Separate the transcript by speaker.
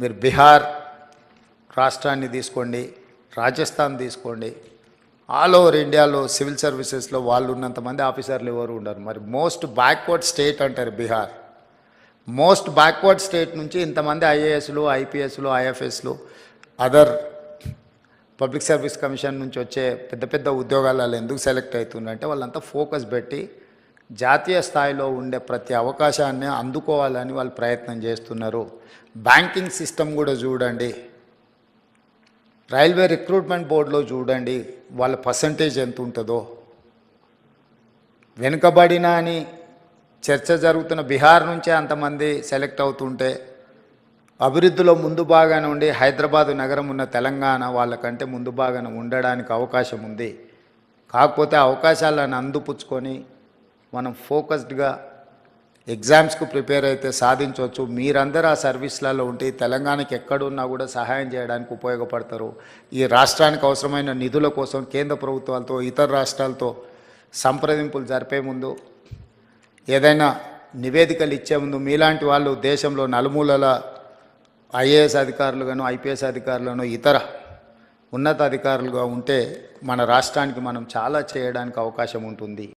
Speaker 1: మీరు బీహార్ రాష్ట్రాన్ని తీసుకోండి రాజస్థాన్ తీసుకోండి ఆల్ ఓవర్ ఇండియాలో సివిల్ సర్వీసెస్లో వాళ్ళు ఉన్నంత మంది ఆఫీసర్లు ఎవరు ఉండరు. మరి మోస్ట్ బ్యాక్వర్డ్ స్టేట్ అంటారు బీహార్. మోస్ట్ బ్యాక్వర్డ్ స్టేట్ నుంచి ఇంతమంది ఐఏఎస్లు ఐపీఎస్లు ఐఎఫ్ఎస్లు అదర్ పబ్లిక్ సర్వీస్ కమిషన్ నుంచి వచ్చే పెద్ద పెద్ద ఉద్యోగాలలో ఎందుకు సెలెక్ట్ అవుతుందంటే వాళ్ళంతా ఫోకస్ పెట్టి జాతీయ స్థాయిలో ఉండే ప్రతి అవకాశాన్ని అందుకోవాలని వాళ్ళు ప్రయత్నం చేస్తున్నారు. బ్యాంకింగ్ సిస్టమ్ కూడా చూడండి. రైల్వే రిక్రూట్మెంట్ బోర్డులో చూడండి. వాళ్ళ పర్సంటేజ్ ఎంత ఉంటుందో. వెనుకబడిన అని చర్చ జరుగుతున్న బీహార్ నుంచే అంతమంది సెలెక్ట్ అవుతుంటే అభివృద్ధిలో ముందు భాగాన ఉండి హైదరాబాదు నగరం ఉన్న తెలంగాణ వాళ్ళకంటే ముందు భాగాన ఉండడానికి అవకాశం ఉంది. కాకపోతే అవకాశాలను అందిపుచ్చుకొని మనం ఫోకస్డ్గా ఎగ్జామ్స్కు ప్రిపేర్ అయితే సాధించవచ్చు. మీరందరూ ఆ సర్వీస్లలో ఉంటే తెలంగాణకి ఎక్కడున్నా కూడా సహాయం చేయడానికి ఉపయోగపడతారు. ఈ రాష్ట్రానికి అవసరమైన నిధుల కోసం కేంద్ర ప్రభుత్వాలతో ఇతర రాష్ట్రాలతో సంప్రదింపులు జరిపే ముందు ఏదైనా నివేదికలు ఇచ్చే ముందు మీలాంటి వాళ్ళు దేశంలో నలుమూలల ఐఏఎస్ అధికారులుగాను ఐపీఎస్ అధికారులను ఇతర ఉన్నత అధికారులుగా ఉంటే మన రాష్ట్రానికి మనం చాలా చేయడానికి అవకాశం ఉంటుంది.